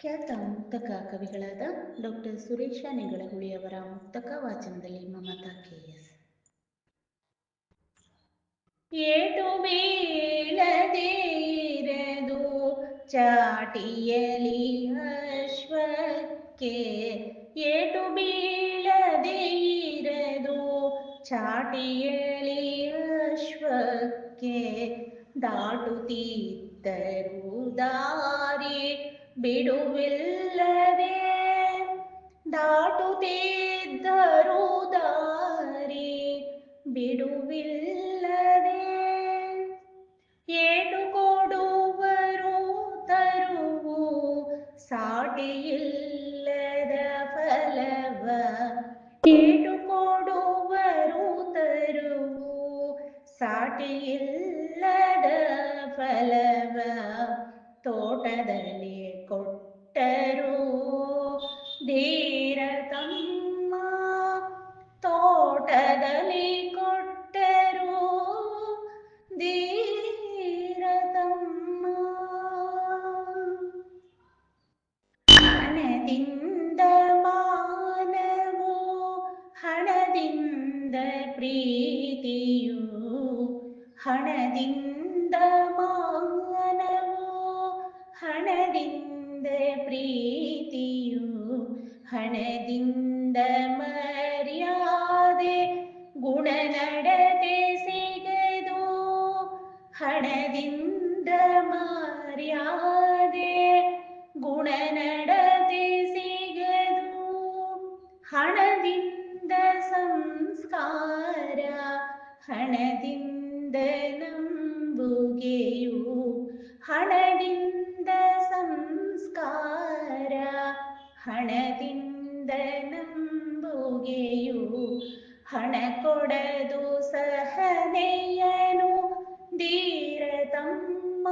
ಖ್ಯಾತ ಮುಕ್ತಕ ಕವಿಗಳಾದ ಡಾಕ್ಟರ್ ಸುರೇಶ ನೆಗಳಹುಳಿಯವರ ಮುಕ್ತಕ ವಾಚನದಲ್ಲಿ ಮಮತಾ ಕೆಎಸ್. ಏಟು ಬೀಳದಿರದು ಚಾಟಿಯಲಿ ಅಶ್ವಕ್ಕೆ. ಏಟು ಬೀಳದಿರದು ಚಾಟಿಯಲಿ ಅಶ್ವಕ್ಕೆ. ದಾಟುತ್ತಿದ್ದರು ದಾರಿ ಬಿಡುವಿಲ್ಲದೆ ದಾಟುತ್ತಿದ್ದರು ದಾರಿ ಬಿಡುವಿಲ್ಲದೆ ಏಟು ಕೊಡುವರು ತರುವು ಸಾಟಿಯಿಲ್ಲದ ಫಲವ ಏಟು ಕೊಡುವರು ತರುವು ಸಾಟಿಯಿಲ್ಲದ ಫಲವ ತೋಟದಲ್ಲಿ ಕೊಟ್ಟರು. ಧೀರ ತಮ್ಮ ತೋಟದಲ್ಲಿ ಕೊಟ್ಟರು. ಧೀರ ತಮ್ಮ ಹಣದಿಂದ ಮಾನವು ಹಣದಿಂದ ಪ್ರೀತಿಯು ಹಣದಿಂದ ಮಾನವು ಹಣದಿಂದ ಪ್ರೀತಿಯು ಹಣದಿಂದ ಮರ್ಯಾದೆ ಗುಣನಡತೆ ಸಿಗದು ಹಣದಿಂದ ಮರ್ಯಾದೆ ಗುಣನಡತೆ ಸಿಗದು ಹಣದಿಂದ ಸಂಸ್ಕಾರ ಹಣದಿಂದ ನಂಬುಗೆಯು ಹಣದಿಂದ ಹಣದಿಂದ ನಂಬುಗೆಯು ಹಣ ಕೊಡದು ಸಹನೆಯನು ಧೀರ ತಮ್ಮ